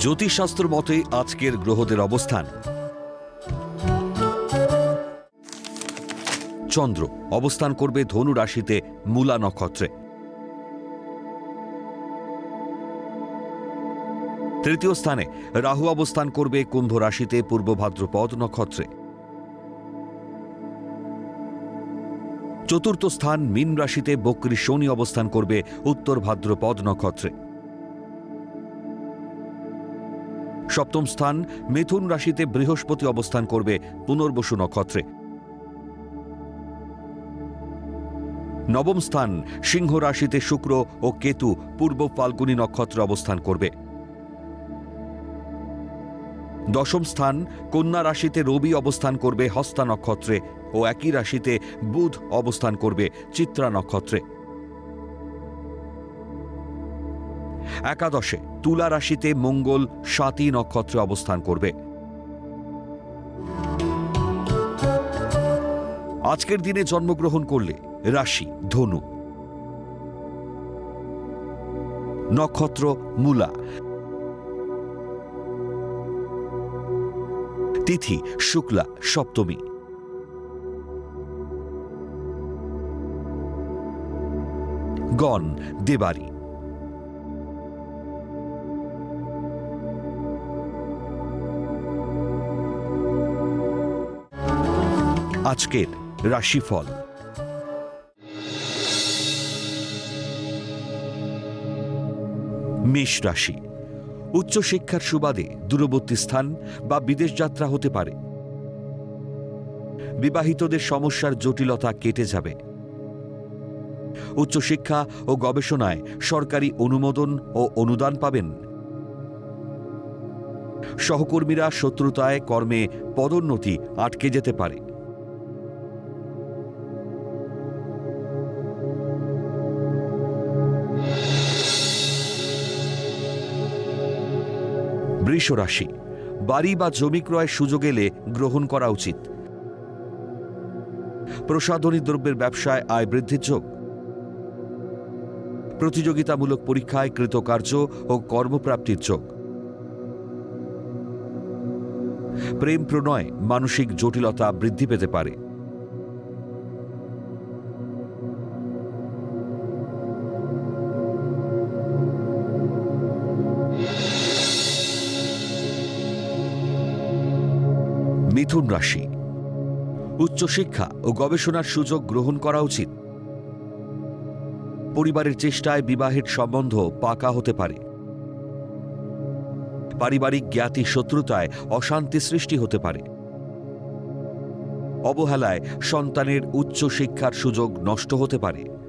জ্যোতিষশাস্ত্র মতে আজকের গ্রহদের অবস্থান। চন্দ্র, অবস্থান করবে ধনু রাশিতে মূলা নক্ষত্রে। তৃতীয় স্থানে, রাহু অবস্থান করবে কুম্ভ রাশিতে পূর্ব ভাদ্রপদ নক্ষত্রে। চতুর্থ স্থান, মীন রাশিতে বক্রী শনি অবস্থান করবে উত্তর ভাদ্রপদ নক্ষত্রে। সপ্তম স্থান মিথুন রাশিতে বৃহস্পতি অবস্থান করবে পুনর্বসু নক্ষত্রে। নবম স্থান সিংহ রাশিতে শুক্র ও কেতু পূর্ব ফাল্গুনী নক্ষত্রে অবস্থান করবে। দশম স্থান কন্যা রাশিতে রবি অবস্থান করবে হস্তা নক্ষত্রে ও একই রাশিতে বুধ অবস্থান করবে চিত্রা নক্ষত্রে। একাদশে তুলা রাশিতে মঙ্গল সাতী নক্ষত্রে অবস্থান করবে। আজকের দিনে জন্মগ্রহণ করলে রাশি ধনু। নক্ষত্র মূলা। তিথি শুক্লা সপ্তমী। গণ, দেবারি। আজকের রাশিফল। মেষ রাশি। উচ্চশিক্ষার সুবাদে দূরবর্তী স্থান বা বিদেশ যাত্রা হতে পারে। বিবাহিতদের সমস্যার জটিলতা কেটে যাবে। উচ্চশিক্ষা ও গবেষণায় সরকারি অনুমোদন ও অনুদান পাবেন। সহকর্মীরা শত্রুতায় কর্মে পদোন্নতি আটকে যেতে পারে। বৃষ রাশি বাড়ি বা জমি ক্রয়ের সুযোগ এলে গ্রহণ করা উচিত। প্রসাধনী দ্রব্যের ব্যবসায় আয় বৃদ্ধির যোগ। প্রতিযোগিতামূলক পরীক্ষায় কৃতকার্য ও কর্মপ্রাপ্তির যোগ। প্রেম প্রণয় মানসিক জটিলতা বৃদ্ধি পেতে পারে। মিথুন রাশি। উচ্চশিক্ষা ও গবেষণার সুযোগ গ্রহণ করা উচিত। পরিবারের চেষ্টায় বিবাহের সম্বন্ধ পাকা হতে পারে। পারিবারিক জ্ঞাতি শত্রুতায় অশান্তি সৃষ্টি হতে পারে। অবহেলায় সন্তানের উচ্চ শিক্ষার সুযোগ নষ্ট হতে পারে।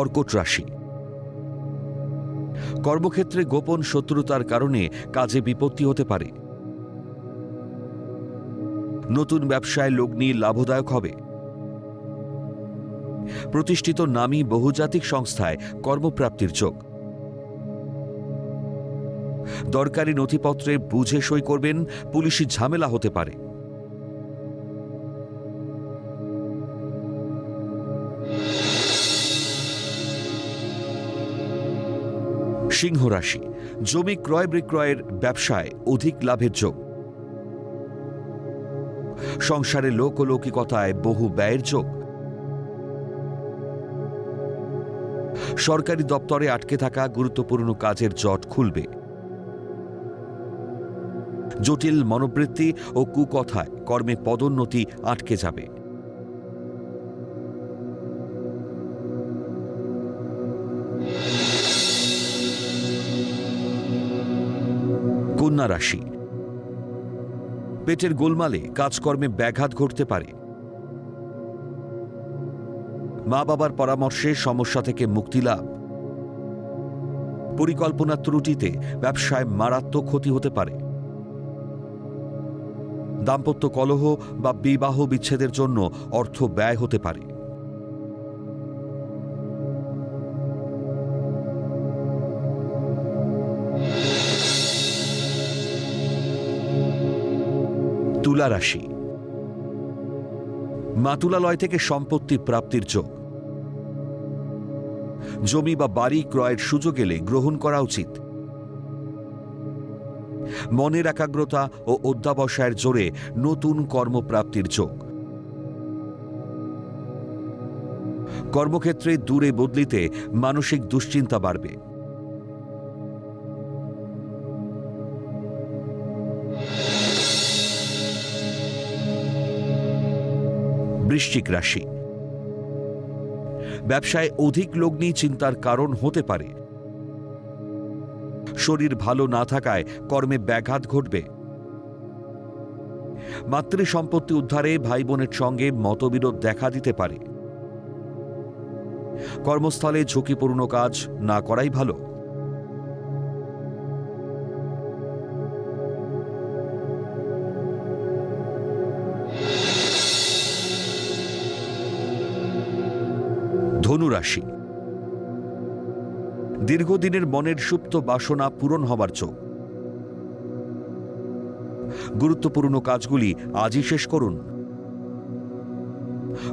কর্কট রাশি। কর্মক্ষেত্রে গোপন শত্রুতার কারণে কাজে বিপত্তি হতে পারে। নতুন ব্যবসায় লগ্নি লাভদায়ক হবে। প্রতিষ্ঠিত নামী বহুজাতিক সংস্থায় কর্মপ্রাপ্তির যোগ। দরকারি নথিপত্রে বুঝে সই করবেন, পুলিশি ঝামেলা হতে পারে। সিংহ রাশি, জমি ক্রয় বিক্রয়ের ব্যবসায় অধিক লাভের যোগ। সংসারে লোক লোকলৌকিকতায় বহু ব্যয়ের যোগ। সরকারি দপ্তরে আটকে থাকা গুরুত্বপূর্ণ কাজের জট খুলবে। জটিল মনোবৃত্তি ও কুকথায় কর্মে পদোন্নতি আটকে যাবে। কন্যা রাশি। পেটের গোলমালে কাজকর্মে ব্যাঘাত ঘটতে পারে। মা বাবার পরামর্শে সমস্যা থেকে মুক্তি লাভ। পরিকল্পনা ত্রুটিতে ব্যবসায় মারাত্মক ক্ষতি হতে পারে। দাম্পত্য কলহ বা বিবাহ বিচ্ছেদের জন্য অর্থ ব্যয় হতে পারে। তুলা রাশি। মাতুলালয় থেকে সম্পত্তি প্রাপ্তির যোগ। জমি বা বাড়ি ক্রয়ের সুযোগ এলে গ্রহণ করা উচিত। মনের একাগ্রতা ও অধ্যাবসায়ের জোরে নতুন কর্মপ্রাপ্তির যোগ। কর্মক্ষেত্রে দূরে বদলিতে মানসিক দুশ্চিন্তা বাড়বে। বৃশ্চিক রাশি। ব্যবসায় অধিক লগ্নি চিন্তার কারণ হতে পারে। শরীর ভালো না থাকায় কর্মে ব্যাঘাত ঘটবে। মাতৃ সম্পত্তি উদ্ধারে ভাই বোনের সঙ্গে মতবিরোধ দেখা দিতে পারে। কর্মস্থলে ঝুঁকিপূর্ণ কাজ না করাই ভালো। দীর্ঘদিনের মনের সুপ্ত বাসনা পূরণ হবার চোখ। গুরুত্বপূর্ণ কাজগুলি আজই শেষ করুন।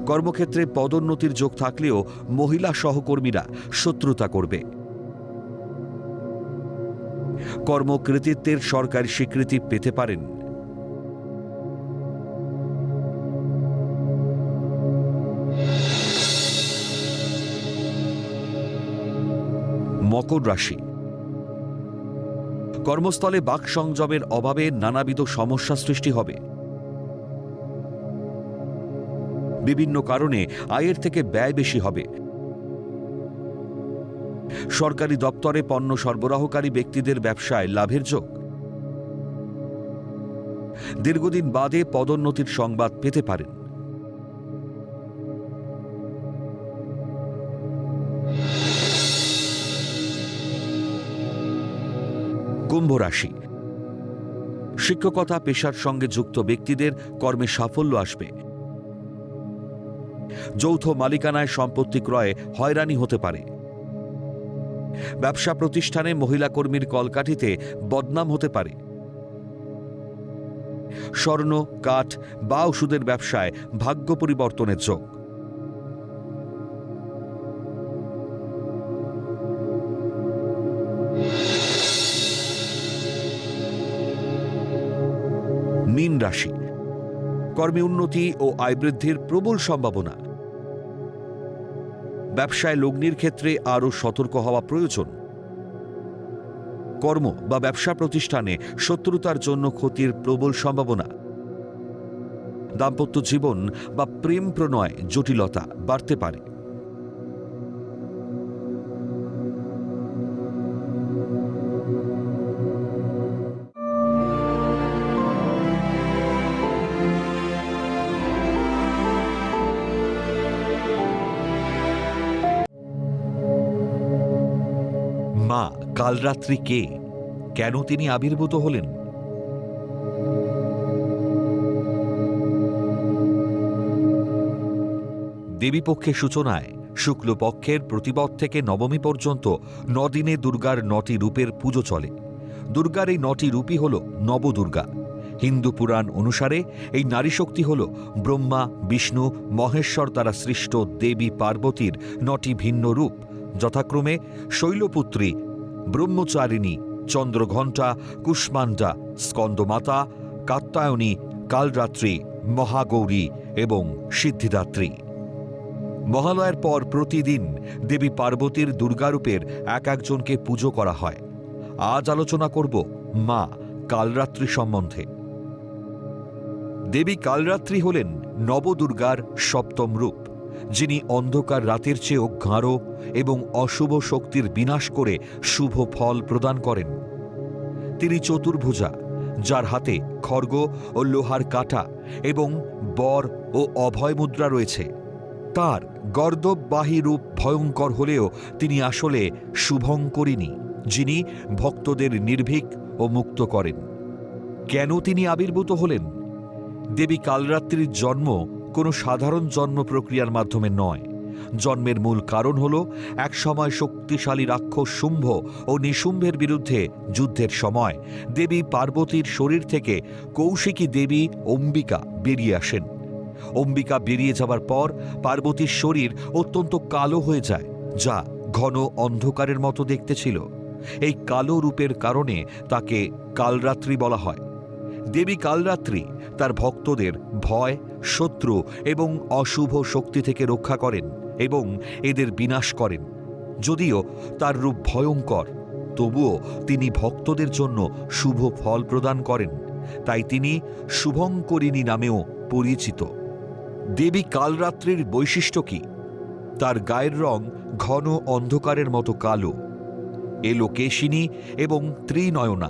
কর্মক্ষেত্রে পদোন্নতির যোগ থাকলেও মহিলা সহকর্মীরা শত্রুতা করবে। কর্মকৃতিত্বের সরকারি স্বীকৃতি পেতে পারেন। মকর রাশি। কর্মস্থলে বাক সংযমের অভাবে নানাবিধ সমস্যা সৃষ্টি হবে। বিভিন্ন কারণে আয়ের থেকে ব্যয় বেশি হবে। সরকারি দপ্তরে পণ্য সরবরাহকারী ব্যক্তিদের ব্যবসায় লাভের যোগ। দীর্ঘদিন বাদে পদোন্নতির সংবাদ পেতে পারেন। কুম্ভ রাশি। শিক্ষকতা, পেশার সঙ্গে যুক্ত ব্যক্তিদের কর্মে সাফল্য আসবে। যৌথ মালিকানায় সম্পত্তি ক্রয়ে হয়রানি হতে পারে। ব্যবসা প্রতিষ্ঠানে মহিলা কর্মীর কলকাঠিতে বদনাম হতে পারে। স্বর্ণ, কাঠ বা ওষুধের ব্যবসায় ভাগ্য পরিবর্তনের যোগ। রাশি কর্মে উন্নতি ও আয় বৃদ্ধির প্রবল সম্ভাবনা। ব্যবসায় লগ্নির ক্ষেত্রে আরও সতর্ক হওয়া প্রয়োজন। কর্ম বা ব্যবসা প্রতিষ্ঠানে শত্রুতার জন্য ক্ষতির প্রবল সম্ভাবনা। দাম্পত্য জীবন বা প্রেম প্রণয় জটিলতা বাড়তে পারে। কালরাত্রি কে? কেন তিনি আবির্ভূত হলেন? দেবীপক্ষের সূচনায় শুক্লপক্ষের প্রতিপদ থেকে নবমী পর্যন্ত নদিনে দুর্গার নটি রূপের পুজো চলে। দুর্গার এই নটি রূপই হল নবদুর্গা। হিন্দু পুরাণ অনুসারে এই নারী শক্তি হল ব্রহ্মা, বিষ্ণু, মহেশ্বর দ্বারা সৃষ্ট দেবী পার্বতীর নটি ভিন্ন রূপ। যথাক্রমে শৈলপুত্রী ব্রহ্মচারিণী, চন্দ্রঘণ্টা কুষ্মান্ডা স্কন্দমাতা, কাত্যায়নী, কালরাত্রি, মহাগৌরী এবং সিদ্ধিদাত্রী। মহালয়ের পর প্রতিদিন দেবী পার্বতীর দুর্গারূপের এক একজনকে পুজো করা হয়। আজ আলোচনা করব মা কালরাত্রি সম্বন্ধে। দেবী কালরাত্রি হলেন নবদুর্গার সপ্তম রূপ। যিনি অন্ধকার রাতের চেয়েও গাঢ় এবং অশুভ শক্তির বিনাশ করে শুভ ফল প্রদান করেন। তিনি চতুর্ভুজা, যার হাতে খর্গ ও লোহার কাটা এবং বর ও অভয় মুদ্রা রয়েছে। তার গর্দববাহী রূপ ভয়ঙ্কর হলেও তিনি আসলে শুভঙ্করিণী, যিনি ভক্তদের নির্ভীক ও মুক্ত করেন। কেন তিনি আবির্ভূত হলেন? দেবী কালরাত্রির জন্ম কোনো সাধারণ জন্ম প্রক্রিয়ার মাধ্যমে নয়। জন্মের মূল কারণ হল একসময় শক্তিশালী রাক্ষস শুম্ভ ও নিশুম্ভের বিরুদ্ধে যুদ্ধের সময় দেবী পার্বতীর শরীর থেকে কৌশিকী দেবী অম্বিকা বেরিয়ে আসেন। অম্বিকা বেরিয়ে যাবার পর পার্বতীর শরীর অত্যন্ত কালো হয়ে যায়, যা ঘন অন্ধকারের মতো দেখতে ছিল। এই কালো রূপের কারণে তাকে কালরাত্রি বলা হয়। দেবী কালরাত্রি তার ভক্তদের ভয় শত্রু এবং অশুভ শক্তি থেকে রক্ষা করেন এবং এদের বিনাশ করেন। যদিও তার রূপ ভয়ঙ্কর, তবুও তিনি ভক্তদের জন্য শুভ ফল প্রদান করেন। তাই তিনি শুভঙ্করিণী নামেও পরিচিত। দেবী কালরাত্রির বৈশিষ্ট্য কি? তার গায়ের রং ঘন অন্ধকারের মতো কালো। এলোকেশিনী এবং ত্রিনয়না।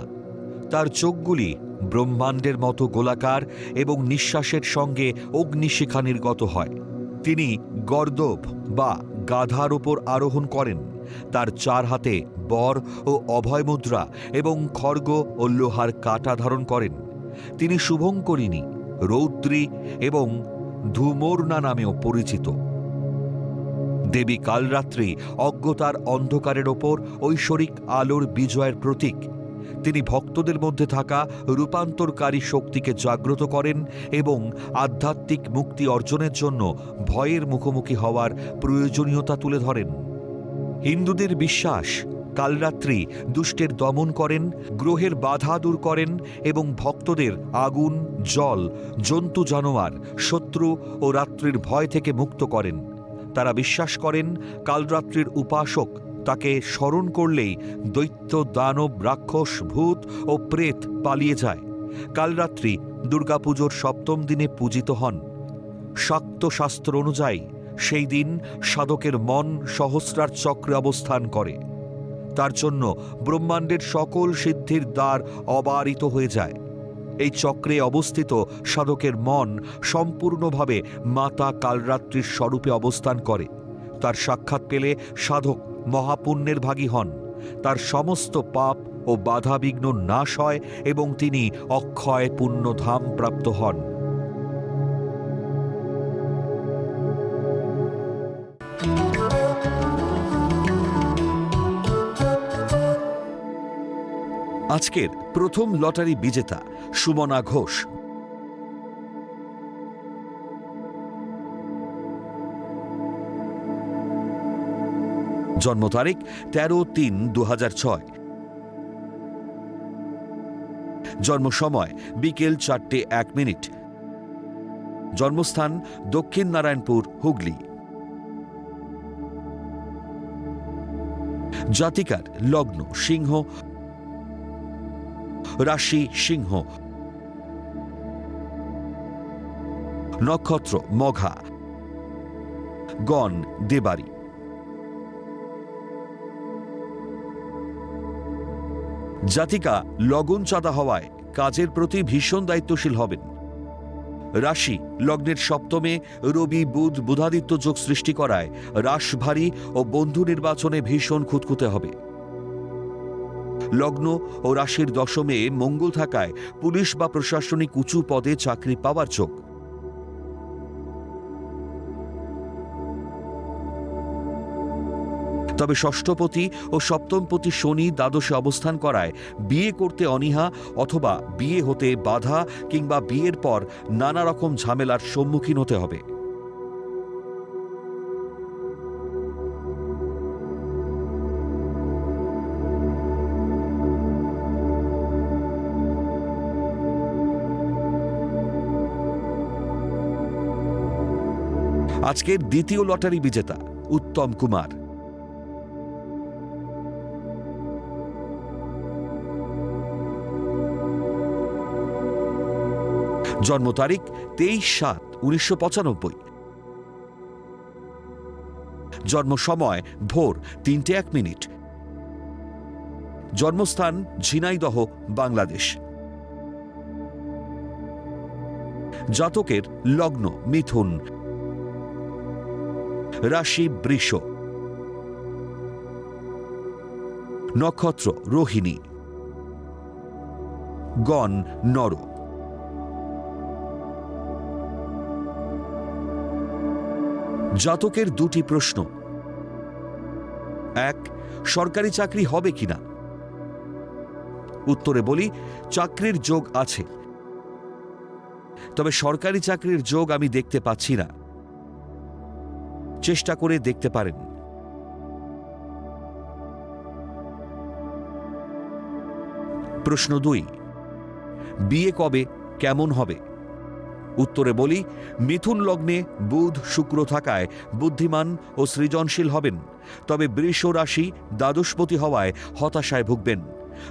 তার চোখগুলি ব্রহ্মাণ্ডের মতো গোলাকার এবং নিঃশ্বাসের সঙ্গে অগ্নিশিখা নির্গত হয়। তিনি গর্দভ বা গাধার ওপর আরোহণ করেন। তার চার হাতে বর ও অভয় মুদ্রা এবং খর্গ ও লোহার কাটা ধারণ করেন। তিনি শুভঙ্করিণী, রৌদ্রী এবং ধূমর্ণা নামেও পরিচিত। দেবী কালরাত্রি অজ্ঞতার অন্ধকারের ওপর ঐশ্বরিক আলোর বিজয়ের প্রতীক। তিনি ভক্তদের মধ্যে থাকা রূপান্তরকারী শক্তিকে জাগ্রত করেন এবং আধ্যাত্মিক মুক্তি অর্জনের জন্য ভয়ের মুখোমুখি হওয়ার প্রয়োজনীয়তা তুলে ধরেন। হিন্দুদের বিশ্বাস, কালরাত্রি দুষ্টের দমন করেন, গ্রহের বাধা দূর করেন এবং ভক্তদের আগুন, জল, জন্তু, জানোয়ার, শত্রু ও রাত্রির ভয় থেকে মুক্ত করেন। তারা বিশ্বাস করেন, কালরাত্রির উপাসক তাকে স্মরণ করলেই দৈত্য, দানব, রাক্ষস, ভূত ও প্রেত পালিয়ে যায়। কালরাত্রি দুর্গাপুজোর সপ্তম দিনে পূজিত হন। শাক্ত শাস্ত্র অনুযায়ী সেই দিন সাধকের মন সহস্রার চক্রে অবস্থান করে। তার জন্য ব্রহ্মাণ্ডের সকল সিদ্ধির দ্বার অবারিত হয়ে যায়। এই চক্রে অবস্থিত সাধকের মন সম্পূর্ণভাবে মাতা কালরাত্রির স্বরূপে অবস্থান করে। তার সাক্ষাৎ পেলে সাধক মহাপুণ্যের ভাগী হন। তার সমস্ত পাপ ও বাধাবিঘ্ন নাশ হয় এবং তিনি অক্ষয় পুণ্যধাম প্রাপ্ত হন। আজকের প্রথম লটারি বিজেতা সুমনা ঘোষ। জন্ম তারিখ তেরো তিন দু জন্ম সময় বিকেল চারটে এক মিনিট। জন্মস্থান দক্ষিণ নারায়ণপুর, হুগলি। জাতিকার লগ্ন সিংহ। রাশি সিংহ। নক্ষত্র মঘা। গণ দেবারি। জাতিকা লগন চাঁদা হওয়ায় কাজের প্রতি ভীষণ দায়িত্বশীল হবেন। রাশি লগ্নের সপ্তমে রবি, বুধ, বুধাদিত্য যোগ সৃষ্টি করায় রাশভারী ও বন্ধু নির্বাচনে ভীষণ খুঁতখুঁতে হবে। লগ্ন ও রাশির দশমে মঙ্গল থাকায় পুলিশ বা প্রশাসনিক উঁচু পদে চাকরি পাওয়ার যোগ। তবে ষষ্ঠপতি ও সপ্তমপতি শনি দ্বাদশে অবস্থান করায় বিয়ে করতে অনীহা অথবা বিয়ে হতে বাধা কিংবা বিয়ের পর নানা রকম ঝামেলার সম্মুখীন হতে হবে। আজকের দ্বিতীয় লটারি বিজেতা, উত্তম কুমার। জন্ম তারিখ তেইশ সাত উনিশশো পঁচানব্বই। জন্ম সময় ভোর তিনটে এক মিনিট। জন্মস্থান ঝিনাইদহ, বাংলাদেশ। জাতকের লগ্ন মিথুন। রাশি বৃষ। নক্ষত্র রোহিণী। গণ নর জাতকের দুটি প্রশ্ন। এক, সরকারি চাকরি হবে কিনা? উত্তরে বলি, চাকরির যোগ আছে। তবে সরকারি চাকরির যোগ আমি দেখতে পাচ্ছি না। চেষ্টা করে দেখতে পারেন। প্রশ্ন দুই, বিয়ে কবে, কেমন হবে? উত্তরে বলি, মিথুন লগ্নে বুধ শুক্র থাকায় বুদ্ধিমান ও সৃজনশীল হবেন, তবে বৃষ রাশি দ্বাদশপতি হওয়ায় হতাশায় ভুগবেন।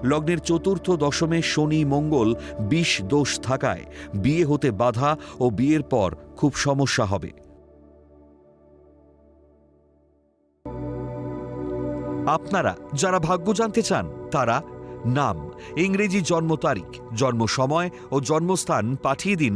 লগ্নের চতুর্থ দশমে শনি মঙ্গল বিষ দোষ থাকায় বিয়ে হতে বাধা ও বিয়ের পর খুব সমস্যা হবে। আপনারা যারা ভাগ্য জানতে চান, তারা নাম, ইংরেজি জন্ম তারিখ, জন্ম সময় ও জন্মস্থান পাঠিয়ে দিন